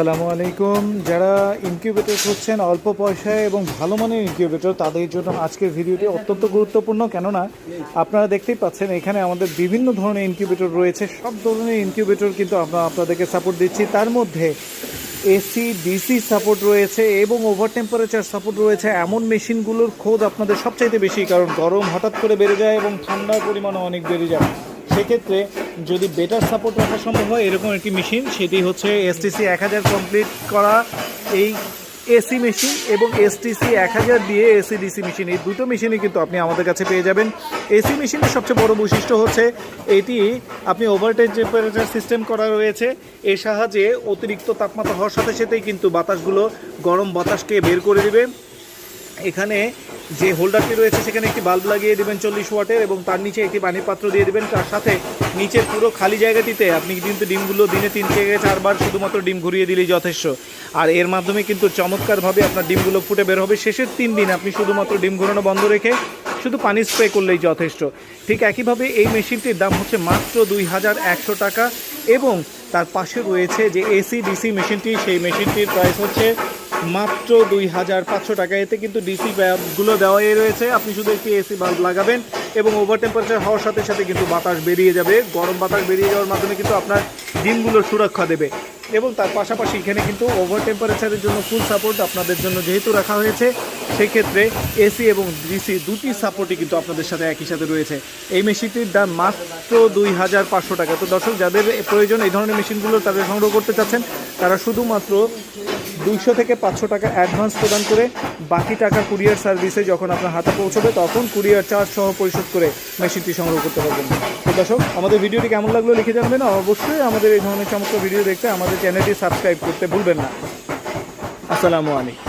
আসসালামু আলাইকুম। যারা ইনকিউবেটর খুঁজছেন, অল্প পয়সায় এবং ভালো মানের ইনকিউবেটর তাদের জন্য আজকের ভিডিওটি অত্যন্ত গুরুত্বপূর্ণ। কেননা, আপনারা দেখতেই পাচ্ছেন, এখানে আমাদের বিভিন্ন ধরনের ইনকিউবেটর রয়েছে। সব ধরনের ইনকিউবেটর কিন্তু আমরা আপনাদেরকে সাপোর্ট দিচ্ছি। তার মধ্যে এসি ডিসি সাপোর্ট রয়েছে এবং ওভার টেম্পারেচার সাপোর্ট রয়েছে। এমন মেশিনগুলোর খোঁজ আপনাদের সবচাইতে বেশি, কারণ গরম হঠাৎ করে বেড়ে যায় এবং ঠান্ডার পরিমাণও অনেক বেড়ে যায়। সেক্ষেত্রে যদি বেটার সাপোর্ট রাখা সম্ভব হয়, এরকম একটি মেশিন সেটি হচ্ছে এসটিসি এক হাজার কমপ্লিট করা এই এসি মেশিন এবং এসটিসি এক হাজার দিয়ে এসি ডিসি মেশিন এই দুটো মেশিনই কিন্তু আপনি আমাদের কাছে পেয়ে যাবেন। এসি মেশিনের সবচেয়ে বড় বৈশিষ্ট্য হচ্ছে, এটি আপনি ওভারটেজ টেম্পারেচার সিস্টেম করা রয়েছে, এর সাহায্যে অতিরিক্ত তাপমাত্রা হওয়ার সাথে সাথেই কিন্তু বাতাসগুলো গরম বাতাসকে বের করে দেবে। এখানে যে হোল্ডারটি রয়েছে, সেখানে একটি বাল্ব লাগিয়ে দেবেন চল্লিশ ওয়াটের এবং তার নিচে একটি পানির পাত্র দিয়ে দেবেন। তার সাথে নিচের পুরো খালি জায়গাটিতে আপনি কিন্তু ডিমগুলো দিনে তিন থেকে চারবার শুধুমাত্র ডিম ঘুরিয়ে দিলেই যথেষ্ট। আর এর মাধ্যমে কিন্তু চমৎকারভাবে আপনার ডিমগুলো ফুটে বের হবে। শেষের তিন দিন আপনি শুধুমাত্র ডিম ঘোরানো বন্ধ রেখে শুধু পানি স্প্রে করলেই যথেষ্ট। ঠিক একইভাবে এই মেশিনটির দাম হচ্ছে মাত্র দুই হাজার একশো টাকা এবং তার পাশে রয়েছে যে এসি ডিসি মেশিনটি, সেই মেশিনটির প্রাইস হচ্ছে মাত্র দুই হাজার পাঁচশো টাকা। এতে কিন্তু ডিসি গুলো দেওয়াই রয়েছে। আপনি শুধু একটি এসি বাল্ব লাগাবেন এবং ওভার টেম্পারেচার হওয়ার সাথে সাথে কিন্তু বাতাস বেরিয়ে যাবে। গরম বাতাস বেরিয়ে যাওয়ার মাধ্যমে কিন্তু আপনার ডিমগুলোর সুরক্ষা দেবে। এবং তার পাশাপাশি এখানে কিন্তু ওভার টেম্পারেচারের জন্য ফুল সাপোর্ট আপনাদের জন্য যেহেতু রাখা হয়েছে, সেক্ষেত্রে এসি এবং ডিসি দুটি সাপোর্টই কিন্তু আপনাদের সাথে একই সাথে রয়েছে। এই মেশিনটির দাম মাত্র দুই হাজার পাঁচশো টাকা। তো দর্শক, যাদের প্রয়োজন এই ধরনের মেশিনগুলো তাদের সংগ্রহ করতে চাচ্ছেন, তারা শুধুমাত্র দুইশো থেকে পাঁচশো টাকা অ্যাডভান্স প্রদান করে বাকি টাকা কুরিয়ার সার্ভিসে যখন আপনার হাতে পৌঁছবে, তখন কুরিয়ার চার্জ সহ পরিশোধ করে মেশিনটি সংগ্রহ করতে পারবেন। তো দর্শক, আমাদের ভিডিওটি কেমন লাগল লিখে জানবেন অবশ্যই আমাদের এই ধরনের চমৎকার ভিডিও দেখতে আমাদের চ্যানেলটি সাবস্ক্রাইব করতে ভুলবেন না। আসসালামু আলাইকুম।